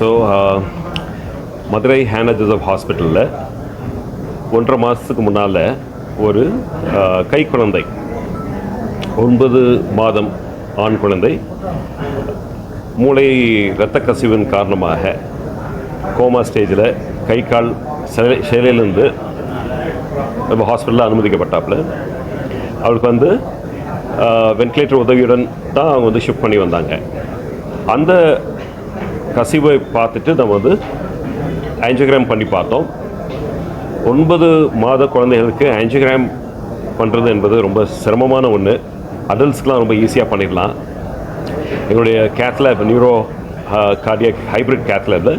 So uh, Madurai ஹேனா Joseph ஹாஸ்பிட்டலில் ஒன்றரை மாதத்துக்கு முன்னால் ஒரு கை குழந்தை ஒன்பது மாதம் ஆண் குழந்தை மூளை இரத்த கசிவின் காரணமாக கோமா ஸ்டேஜில் கை கால் சிலை சிலையிலேருந்து நம்ம ஹாஸ்பிட்டலில் அனுமதிக்கப்பட்டாப்புல அவளுக்கு வந்து வென்டிலேட்டர் உதவியுடன் தான் அவங்க வந்து ஷிஃப்ட் பண்ணி வந்தாங்க. அந்த கசிவை பார்த்துட்டு நம்ம வந்து ஆன்ஜியோகிராம் பண்ணி பார்த்தோம். ஒன்பது மாத குழந்தைகளுக்கு ஆஞ்சியோகிராம் பண்ணுறது என்பது ரொம்ப சிரமமான ஒன்று அடல்ட்ஸ்க்கெலாம் ரொம்ப ஈஸியாக பண்ணிடலாம். எங்களுடைய cath lab neuro cardiac hybrid கேத்லேபில்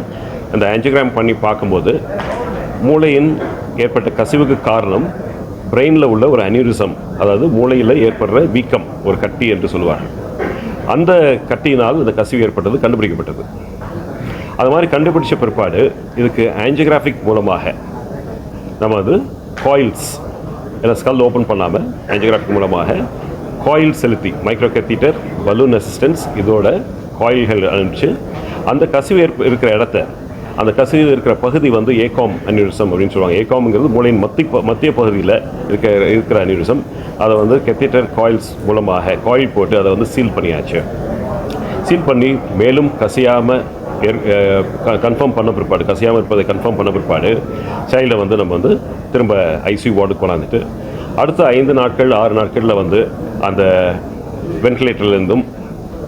அந்த ஆன்ஜியோகிராம் பண்ணி பார்க்கும்போது மூளையின் ஏற்பட்ட கசிவுக்கு காரணம் பிரெயினில் உள்ள ஒரு அனியூரிசம் அதாவது மூளையில் ஏற்படுற வீக்கம் ஒரு கட்டி என்று சொல்லுவார்கள் அந்த கட்டியினால் இந்த கசிவு ஏற்பட்டது கண்டுபிடிக்கப்பட்டது. அது மாதிரி கண்டுபிடிச்ச பிற்பாடு இதுக்கு ஆஞ்சியோகிராஃபிக் மூலமாக நம்ம வந்து காயில்ஸ் இல்லை ஸ்கல் ஓப்பன் பண்ணாமல் ஆஞ்சியோகிராஃபிக் மூலமாக காயில் செலுத்தி மைக்ரோ கத்தீட்டர் பலூன் அசிஸ்டன்ஸ் இதோட காயில்கள் அனுப்பிச்சு அந்த கசிவு ஏற்ப இருக்கிற இடத்த அந்த கசிவு இருக்கிற பகுதி வந்து ஏகாம் அனியூரிசம் அப்படின்னு சொல்லுவாங்க. ஏகாம்ங்கிறது மூளையின் மத்தி மத்திய பகுதியில் இருக்க இருக்கிற அனியூரிசம் அதை வந்து கெத்தீட்டர் காயில்ஸ் மூலமாக காயில் போட்டு அதை வந்து சீல் பண்ணியாச்சு. சீல் பண்ணி மேலும் கசியாமல் கன்ஃபார்ம் பண்ண பிற்பாடு கசியாமல் இருப்பதை கன்ஃபார்ம் பண்ண பிற்பாடு சைல்டை வந்து நம்ம வந்து திரும்ப ஐசியூ வார்டுக்கு கொண்டாந்துட்டு அடுத்த ஐந்து நாட்கள் ஆறு நாட்களில் வந்து அந்த வென்டிலேட்டர்லேருந்தும்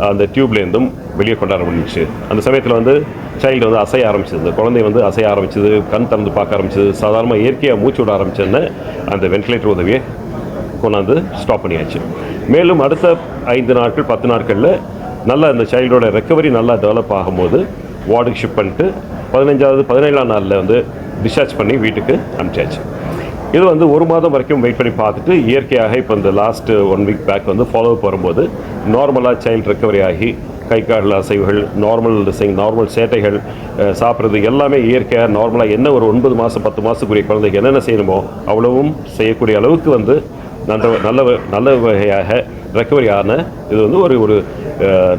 அந்த டியூப்லேருந்தும் வெளியே கொண்டாட முடிஞ்சிச்சு. அந்த சமயத்தில் வந்து சைல்டு வந்து அசைய ஆரம்பிச்சது. குழந்தை வந்து அசைய ஆரம்பிச்சது கண் திறந்து பார்க்க ஆரம்பிச்சது சாதாரணமாக இயற்கையாக மூச்சு விட ஆரம்பிச்சோன்னே அந்த வென்டிலேட்டர் உதவியை கொண்டாந்து ஸ்டாப் பண்ணியாச்சு. மேலும் அடுத்த ஐந்து நாட்கள் பத்து நாட்களில் நல்லா அந்த சைல்டோட ரெக்கவரி நல்லா டெவலப் ஆகும்போது வார்டுக்கு ஷிஃப்ட் பண்ணிட்டு பதினஞ்சாவது பதினேழாம் நாளில் வந்து டிஸ்சார்ஜ் பண்ணி வீட்டுக்கு அனுப்பிச்சாச்சு இது வந்து ஒரு மாதம் வரைக்கும் வெயிட் பண்ணி பார்த்துட்டு இயற்கையாக இப்போ இந்த லாஸ்ட் ஒன் வீக் பேக் வந்து ஃபாலோ வரும்போது நார்மலாக சைல்டு ரெக்கவரி ஆகி கை கால் அசைவுகள் நார்மல் டிசைன் நார்மல் சேட்டைகள் சாப்பிட்றது எல்லாமே இயற்கையாக நார்மலாக என்ன ஒரு ஒன்பது மாதம் பத்து மாதத்துக்குரிய குழந்தைக்கு என்னென்ன செய்யணுமோ அவ்வளவும் செய்யக்கூடிய அளவுக்கு வந்து நல்ல நல்ல வ- நல்ல வகையாக ரெக்கவரி ஆன இது வந்து ஒரு ஒரு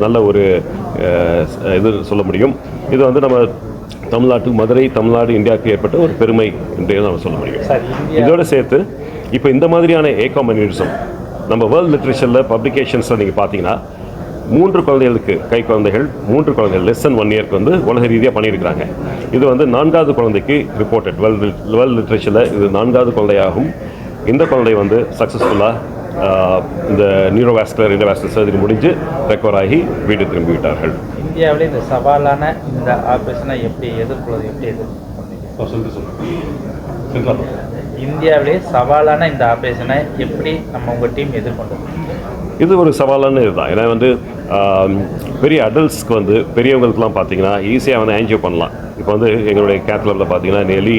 நல்ல ஒரு இது சொல்ல முடியும். இது வந்து நம்ம தமிழ்நாட்டு மதுரை தமிழ்நாடு இந்தியாவுக்கு ஏற்பட்ட ஒரு பெருமை என்றே நம்ம சொல்ல முடியும். இதோட சேர்த்து இப்போ இந்த மாதிரியான ஏகாம் அனியூரிசம் நம்ம வேர்ல்ட் லிட்ரேச்சரில் பப்ளிகேஷன்ஸில் நீங்கள் பார்த்தீங்கன்னா மூன்று குழந்தைகளுக்கு கை குழந்தைகள் மூன்று குழந்தைகள் லெஸ் than ஒன் இயர்க்கு வந்து உலக ரீதியாக பண்ணியிருக்கிறாங்க. இது வந்து நான்காவது குழந்தைக்கு ரிப்போர்ட்டட் வேர்ல்ட் வேர்ல்ட் லிட்ரேச்சரில் இது நான்காவது குழந்தையாகும். இந்த குழந்தை வந்து சக்ஸஸ்ஃபுல்லாக இந்த நியூரோவாஸ்குலர் இண்டோவாஸ்குலர் சர்ஜரி முடிஞ்சு ரெக்கவர் ஆகி வீடு திரும்பி விட்டார்கள். இந்தியாவிலே இந்த சவாலான இந்த ஆபரேஷனை எப்படி எதிர்கொள்வது எப்படி எதிர்கொள்வது இந்தியாவிலே சவாலான இந்த ஆப்ரேஷனை எப்படி நம்ம உங்கள் டீம் எதிர்கொண்டது? இது ஒரு சவாலான இதுதான். ஏன்னா வந்து பெரிய அடல்ட்ஸ்க்கு வந்து பெரியவங்களுக்குலாம் பார்த்தீங்கன்னா ஈஸியாக வந்து ஆன்ஜியோ பண்ணலாம். இப்போ வந்து எங்களுடைய கேத்லாபில் பார்த்தீங்கன்னா நெலி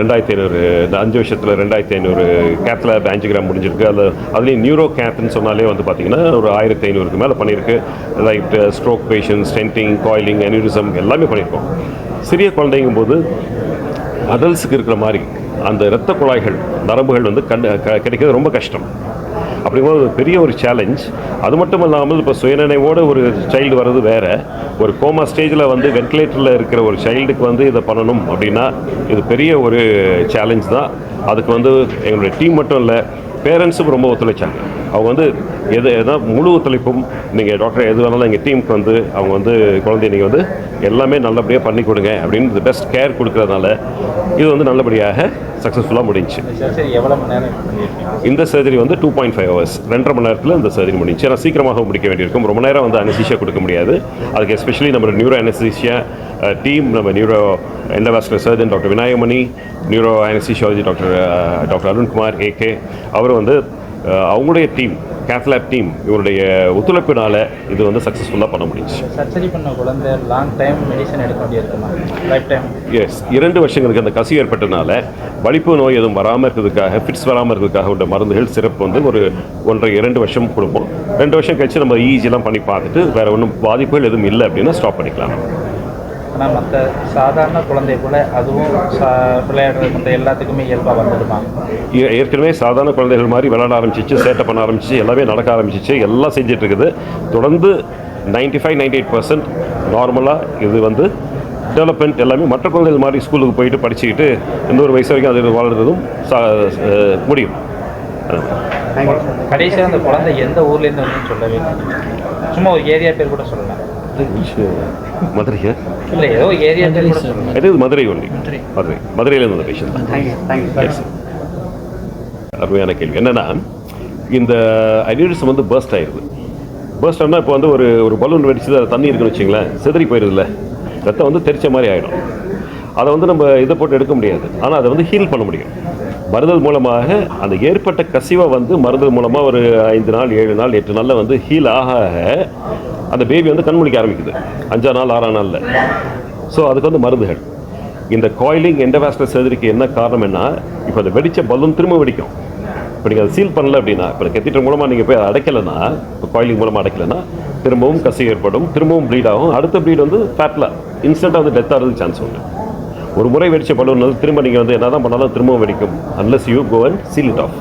ரெண்டாயிரத்தி ஐநூறு இந்த அஞ்சு வருஷத்தில் ரெண்டாயிரத்தி ஐநூறு கேத்லாப் ஆஞ்சிகிராம் முடிஞ்சிருக்கு. அதில் அதுலேயும் நியூரோ கேத்னு சொன்னாலே வந்து பார்த்தீங்கன்னா ஒரு ஆயிரத்தி ஐநூறுக்கு மேலே பண்ணியிருக்கு. Like stroke patients stenting coiling aneurysm எல்லாமே பண்ணியிருக்கோம். சிறிய குழந்தைங்கும் போது அடல்ட்ஸுக்கு இருக்கிற மாதிரி அந்த இரத்த குழாய்கள் நரம்புகள் வந்து கண்டு க- கிடைக்கிறது ரொம்ப கஷ்டம். அப்படிங்கும்போது ஒரு பெரிய ஒரு சேலஞ்ச் அது மட்டும் இல்லாமல் இப்போ சுயநினைவோடு ஒரு சைல்டு வர்றது வேறு. ஒரு கோமா ஸ்டேஜில் வந்து வென்டிலேட்டரில் இருக்கிற ஒரு சைல்டுக்கு வந்து இதை பண்ணணும் அப்படின்னா இது பெரிய ஒரு சேலஞ்ச் தான். அதுக்கு வந்து எங்களுடைய டீம் மட்டும் இல்லை பேரண்ட்ஸும் ரொம்ப ஒத்துழைச்சாங்க. அவங்க வந்து எது எதாவது முழு ஒத்துழைப்பும் நீங்கள் டாக்டர் எது வேணாலும் எங்கள் டீமுக்கு வந்து அவங்க வந்து குழந்தைய நீங்கள் வந்து எல்லாமே நல்லபடியாக பண்ணி கொடுங்க அப்படின்னு பெஸ்ட் கேர் கொடுக்குறதுனால இது வந்து நல்லபடியாக சக்ஸஸ்ஃபுல்லாக முடிஞ்சுச்சு. இந்த சர்ஜரி வந்து டூ பாயிண்ட் ஃபைவ் ஹவர்ஸ் ரெண்டரை மணி நேரத்தில் இந்த சர்ஜரி முடிஞ்சு ஏன்னா சீக்கிரமாக முடிக்க வேண்டியிருக்கும். ரொம்ப நேரம் வந்து அனஸ்தீஷியா கொடுக்க முடியாது. அதுக்கு எஸ்பெஷலி நம்ம நியூரோ அனஸ்தீஷியா டீம் நம்ம neuro endovascular surgeon doctor Vinayagamani neuro anaesthesiology doctor doctor Arunkumar AK அவர் வந்து அவங்களுடைய டீம் கேத்லாப் டீம் இவருடைய ஒத்துழைப்பினால இது வந்து சக்ஸஸ்ஃபுல்லாக பண்ண முடிஞ்சுச்சு. சர்ஜரி பண்ண குழந்தை லாங் டைம் மெடிசன் எடுக்க வேண்டியிருக்குமா லைஃப் டைம் எஸ் இரண்டு வருஷங்களுக்கு அந்த கசி ஏற்பட்டதுனால வலிப்பு நோய் எதுவும் வராமல் இருக்கிறதுக்காக ஃபிட்ஸ் வராமல் இருக்கிறதுக்காக உள்ள மருந்துகள் சிறப்பு வந்து ஒரு ஒன்றரை இரண்டு வருஷம் கொடுப்போம். ரெண்டு வருஷம் கழிச்சு நம்ம ஈஸியெல்லாம் பண்ணி பார்த்துட்டு வேற ஒன்றும் பாதிப்புகள் எதுவும் இல்லை அப்படின்னா ஸ்டாப் பண்ணிக்கலாம். ஆனால் மற்ற சாதாரண குழந்தை கூட அதுவும் விளையாடுறது மற்ற எல்லாத்துக்குமே இயல்பாக வந்துடுமா? ஏற்கனவே சாதாரண குழந்தைகள் மாதிரி விளையாட ஆரம்பிச்சிச்சு சேட்டை பண்ண ஆரம்பிச்சிச்சு எல்லாமே நடக்க ஆரம்பிச்சிச்சு எல்லாம் செஞ்சுட்டு இருக்குது தொடர்ந்து ninety five ninety eight percent நார்மலாக இது வந்து டெவலப்மெண்ட் எல்லாமே மற்ற குழந்தைகள் மாதிரி ஸ்கூலுக்கு போயிட்டு படிச்சுக்கிட்டு எந்த ஒரு வயசு வரைக்கும் அது வாழ்றதும் முடியும். கடைசியாக அந்த குழந்தை எந்த ஊர்லேருந்து வந்து சொல்லவே. சும்மா ஒரு ஏரியா பேர் கூட சொல்லலாம் மதுரையா? இல்லை ஏதோ ஏரியா பேர் கூட சொல்லலாம் இது மதுரை ஒன்லி மதுரை. மதுரையிலேருந்து வந்த பேஷண்ட் தான். அருமையான கேள்வி. என்னன்னா இந்த அனியூரிசம் வந்து பர்ஸ்ட் ஆயிடுது பர்ஸ்ட் ஆனால் இப்போ வந்து ஒரு ஒரு பலூன் வெடிச்சு அதில் தண்ணி இருக்குன்னு வச்சுங்களேன் சிதறி போயிடுதுல்ல ரத்தம் வந்து தெரிச்ச மாதிரி ஆகிடும் அதை வந்து நம்ம இதை போட்டு எடுக்க முடியாது. ஆனால் அதை வந்து ஹீல் பண்ண முடியும். மருந்தல் மூலமாக அந்த ஏற்பட்ட கசிவை வந்து மருந்தல் மூலமாக ஒரு ஐந்து நாள் ஏழு நாள் எட்டு நாளில் வந்து ஹீல் ஆக அந்த பேபி வந்து கண்முழிக்க ஆரம்பிக்குது. அஞ்சாம் நாள் ஆறாம் நாளில். ஸோ அதுக்கு வந்து மருந்துகள். இந்த காயிலிங் எண்டவாஸ்டர் சர்ஜரிக்கு என்ன காரணம் என்ன? இப்போ அந்த வெடிச்ச பலூன் திரும்ப வெடிக்கும். இப்போ நீங்கள் அதை சீல் பண்ணல அப்படின்னா இப்போ கத்திட்ட மூலமாக நீங்கள் போய் அடைக்கலைன்னா இப்போ காயிலிங் மூலமாக அடைக்கலைன்னா திரும்பவும் கசி ஏற்படும் திரும்பவும் ப்ளீட் ஆகும். அடுத்த ப்ளீட் வந்து ஃபேட்டில் இன்ஸ்டண்ட்டாக வந்து டெத் ஆகிறதுக்கு சான்ஸ் உண்டு. ஒரு முறை வெடிச்ச பலூன் வந்து திரும்ப நீங்கள் வந்து என்ன தான் பண்ணாலும் திரும்பவும் வெடிக்கும். Unless you go and seal it off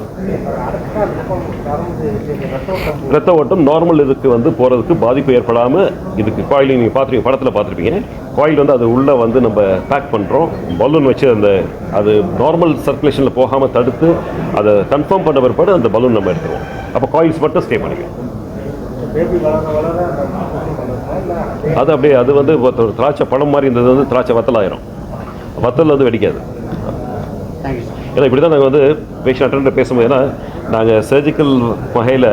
ரத்த ஓட்டம் நார்மல் இதுக்கு வந்து போகிறதுக்கு பாதிப்பு ஏற்படாமல் இதுக்கு காயில் நீங்கள் பார்த்துருப்பீங்க படத்தில் பார்த்துருப்பீங்க. காயில் வந்து அது உள்ளே வந்து நம்ம பேக் பண்ணுறோம் பலூன் வச்சு அந்த அது நார்மல் சர்க்குலேஷனில் போகாமல் தடுத்து அதை கன்ஃபார்ம் பண்ண பிற்பாடு அந்த பலூன் நம்ம எடுத்துருவோம். அப்போ காயில்ஸ் மட்டும் ஸ்டே பண்ணிக்கலாம் அது அப்படியே அது வந்து திராட்சை பழம் மாதிரி இருந்தது வந்து திராட்சை வத்தலாயிரும் வத்தல் வந்து வெடிக்காது. ஏன்னா இப்படி தான் நாங்கள் வந்து பேஷண்ட் அட்டெண்டர் பேசும்போது ஏன்னா நாங்கள் சர்ஜிக்கல் வகையில்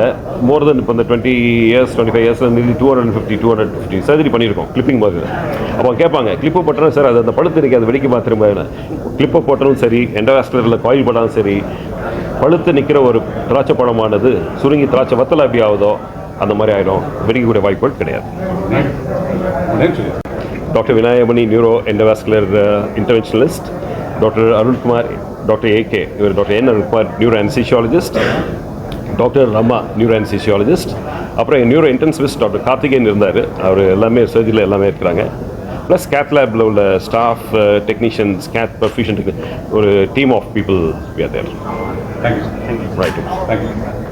மோர் தென் இப்போ இந்த twenty years twenty five years மீதி two hundred fifty two hundred fifty surgery பண்ணியிருக்கோம் கிளிப்பிங் போது அப்போ கேட்பாங்க கிளிப்பு போட்டாலும் சார் அது அந்த பழுத்து நிற்காது வெடிக்குமா திரும்ப கிளிப்பை போட்டாலும் சரி எண்டவாஸ்குலரில் காயில் போட்டாலும் சரி பழுத்து நிற்கிற ஒரு திராட்சை பழமானது சுருங்கி திராட்சை வத்தலை எப்படி ஆகுதோ அந்த மாதிரி ஆகிடும் வெடிக்கக்கூடிய வாய்ப்புகள் கிடையாது. Doctor Vinayagamani neuro endovascular interventionalist doctor Arunkumar doctor AK இவர் doctor N Arunkumar neuro anaesthesiologist doctor Rama neuro anaesthesiologist அப்புறம் நியூரோ இன்டென்சிவிஸ்ட் டாக்டர் கார்த்திகேயன் இருந்தார். அவர் எல்லாமே சர்ஜரியில் எல்லாமே இருக்கிறாங்க. ப்ளஸ் கேத் லேபில் உள்ள ஸ்டாஃப் டெக்னீஷியன்ஸ் கேத் பர்ஃபியூஷன் ஒரு team of people we are there right